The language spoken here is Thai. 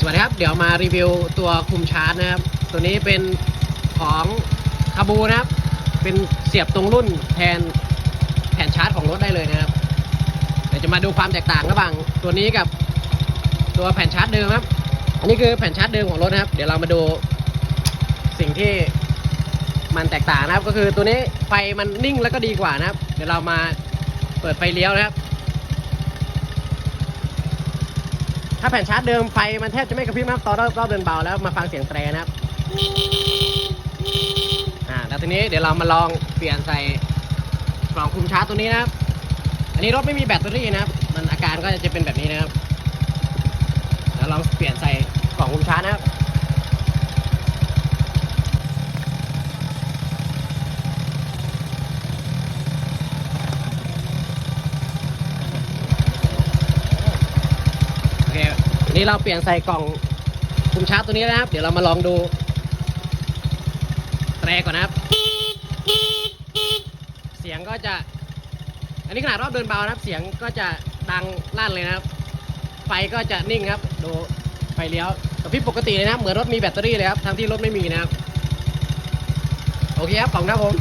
สวัสดีครับ เดี๋ยวมารีวิวตัวคุมชาร์จนะครับ ตัวนี้เป็นของคาบูนะครับ เป็นเสียบตรงรุ่นแทนแผ่นชาร์จของรถได้เลยนะครับ เดี๋ยวจะมาดูความแตกต่างระหว่างตัวนี้กับตัวแผ่นชาร์จเดิมครับ อันนี้คือแผ่นชาร์จเดิมของรถนะครับ เดี๋ยวเรามาดูสิ่งที่มันแตกต่างนะครับ ก็คือตัวนี้ไฟมันนิ่งแล้วก็ดีกว่านะครับ เดี๋ยวเรามาเปิดไฟเลี้ยวนะครับ ถ้าแผ่นชาร์จเดิมไฟมันแทบจะไม่กระพริบมากตอนรอบรอบเดินเบาแล้วมาฟังเสียงแตรนะครับอ่าแล้วทีนี้เดี๋ยวเรามาลองเปลี่ยนใส่กล่องคุมชาร์จตัวนี้นะครับ อันนี้รถไม่มีแบตเตอรี่นะครับ มันอาการก็จะเป็นแบบนี้นะครับแล้วลองเปลี่ยนใส่กล่องคุมชาร์จนะครับ โอเคอั นี้เราเปลี่ยนใส่กล่องคุมชาร์จตัวนี้นะครับ เดี๋ยวเรามาลองดูแตรก่อนนะครับ เสียงก็จะ อันนี้ขนาดรอบเดินเบานะครับ เสียงก็จะดังลั่นเลยนะครับ ไฟก็จะนิ่งครับ ดูไฟเลี้ยวกระพริบปกติเลยนะครับเหมือนรถมีแบตเตอรี่เลยครับทั้งที่รถไม่มีนะครับ โอเคครับ ขอบคุณครับผม